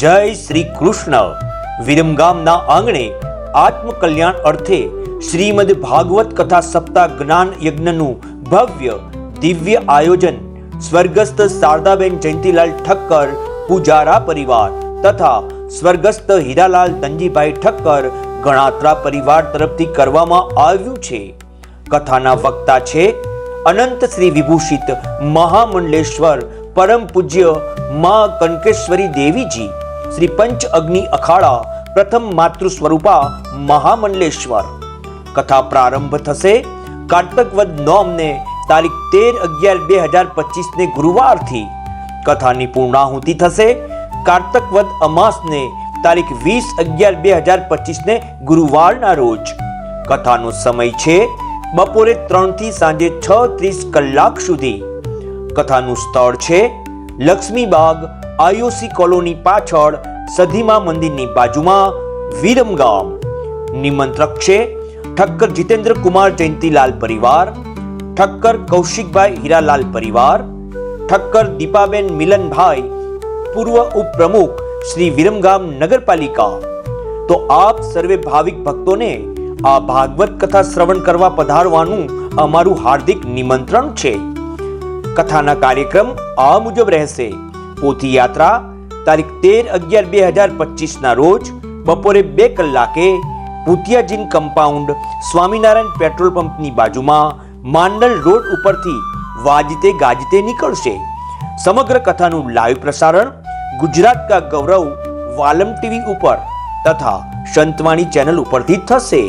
જય શ્રી કૃષ્ણ. વિરમગામના આંગણે આત્મકલ્યાણ અર્થે શ્રીમદ ભાગવત કથા સપ્તાહ જ્ઞાન યજ્ઞનું ભવ્ય, દિવ્ય આયોજન સ્વર્ગસ્થ શારદાબેન જયંતિલાલ ઠક્કર, પૂજારા પરિવાર તથા સ્વર્ગસ્થ હીરાલાલ તંજીભાઈ ઠક્કર ગણાત્રા પરિવાર તરફથી કરવામાં આવ્યું છે. કથાના વક્તા છે અનંત શ્રી વિભૂષિત મહામંડલેશ્વર, પરમ પૂજ્ય મા કનકેશ્વરી દેવીજી. શ્રી પંચ અગ્નિ અખાડા પ્રથમ માતૃ સ્વરૂપા મહામંડલેશ્વર. કથા પ્રારંભ થશે કાર્તકવદ નોમને તારીખ તેર અગિયાર બે હજાર પચીસને ગુરુવારથી. કથાની પૂર્ણાહુતિ થશે કાર્તકવદ અમાસને તારીખ વીસ અગિયાર બે હજાર પચીસને ગુરુવારના રોજ. કથાનો સમય છે બપોરે ત્રણથી સાંજે છ ત્રીસ કલાક સુધી. કથાનું સ્થળ છે લક્ષ્મીબાગ આઈઓસી કોલોની પાછળ સધીમા મંદિરની બાજુમાં વિરમગામ નિમંત્રક છે ઠક્કર જીતેન્દ્ર કુમાર જયંતિલાલ પરિવાર, ઠક્કર કૌશિકભાઈ હીરાલાલ પરિવાર, ઠક્કર દીપાબેન મિલનભાઈ, પૂર્વ ઉપપ્રમુખ શ્રી વિરમગામ નગરપાલિકા. તો આપ સર્વે ભાવિક ભક્તોને આ ભાગવત કથા શ્રવણ કરવા પધારવાનું અમારું હાર્દિક નિમંત્રણ છે. કથાના કાર્યક્રમ આ મુજબ રહેશે. પોથી યાત્રા તારીખ તેર અગિયાર બે હજાર પચીસના રોજ બપોરે બે કલાકે પુતિયાજીન કમ્પાઉન્ડ સ્વામિનારાયણ પેટ્રોલ પંપની બાજુમાં માંડલ રોડ ઉપરથી વાજતે ગાજતે નીકળશે. સમગ્ર કથાનું લાઈવ પ્રસારણ ગુજરાત કા ગૌરવ વાલમ ટીવી ઉપર તથા સંતવાણી ચેનલ ઉપરથી થશે.